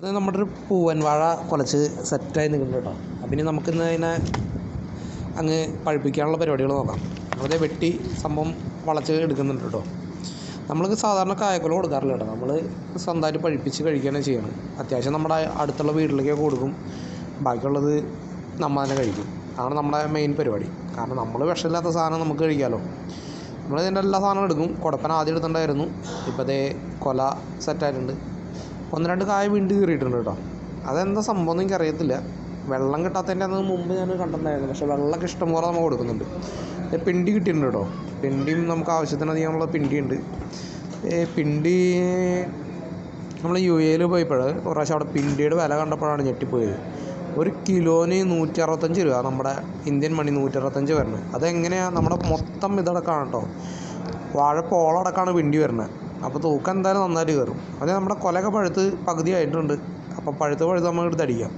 ഇത് നമ്മുടെ ഒരു പൂവൻ വാഴ കുലച്ച് സെറ്റായി നിൽക്കുന്നുണ്ട് കേട്ടോ. അപ്പം ഇനി നമുക്കിന്ന് അതിനെ അങ്ങ് പഴുപ്പിക്കാനുള്ള പരിപാടികൾ നോക്കാം. നമ്മളത് വെട്ടി സംഭവം വളച്ച് എടുക്കുന്നുണ്ട് കേട്ടോ. നമ്മൾക്ക് സാധാരണ കായക്കൊല കൊടുക്കാറില്ല കേട്ടോ. നമ്മൾ സ്വന്തമായിട്ട് പഴുപ്പിച്ച് കഴിക്കുകയാണ് ചെയ്യണം അത്യാവശ്യം നമ്മുടെ അടുത്തുള്ള വീട്ടിലേക്കൊക്കെ കൊടുക്കും. ബാക്കിയുള്ളത് നമ്മൾ തന്നെ കഴിക്കും. അതാണ് നമ്മുടെ മെയിൻ പരിപാടി. കാരണം നമ്മൾ വിഷമില്ലാത്ത സാധനം നമുക്ക് കഴിക്കാമല്ലോ നമ്മൾ ഇതിന്റെ എല്ലാ സാധനവും എടുക്കും. കുടപ്പന ആദ്യം എടുത്തിട്ടുണ്ടായിരുന്നു. ഇപ്പോൾ അതേ കൊല സെറ്റായിട്ടുണ്ട് ഒന്ന് രണ്ട് കായ വീണ്ടും കീറിയിട്ടുണ്ട് കേട്ടോ. അതെന്താ സംഭവം എന്ന് എനിക്കറിയത്തില്ല. വെള്ളം കിട്ടാത്തതിന്റെ അന്ന് മുമ്പ് ഞാൻ കണ്ടിട്ടുണ്ടായിരുന്നു പക്ഷേ വെള്ളമൊക്കെ ഇഷ്ടം പോലെ നമ്മൾ കൊടുക്കുന്നുണ്ട്. പിണ്ടി കിട്ടിയിട്ടുണ്ട് കേട്ടോ. പിണ്ടിയും നമുക്ക് ആവശ്യത്തിനധികമുള്ള പിണ്ടിയുണ്ട്. പിണ്ടി നമ്മൾ യു എയിൽ പോയപ്പോൾ ഒരു പ്രാവശ്യം അവിടെ പിണ്ടിയുടെ വില കണ്ടപ്പോഴാണ് ഞെട്ടിപ്പോയത്. ഒരു കിലോന് നൂറ്റി അറുപത്തഞ്ച് രൂപ. നമ്മുടെ ഇന്ത്യൻ മണി നൂറ്റി അറുപത്തഞ്ച് വരുന്നത്. അതെങ്ങനെയാണ് നമ്മുടെ മൊത്തം ഇതടക്കമാണ് കേട്ടോ. വാഴപ്പോളടക്കമാണ് പിണ്ടി വരുന്നത്. അപ്പോൾ തൂക്കം എന്തായാലും നന്നായിട്ട് കയറും അത് നമ്മുടെ കൊലയൊക്കെ പഴുത്ത് പകുതി ആയിട്ടുണ്ട് അപ്പോൾ പഴുത്ത് പഴുത്ത് നമ്മൾ എടുത്ത് അടിക്കാം.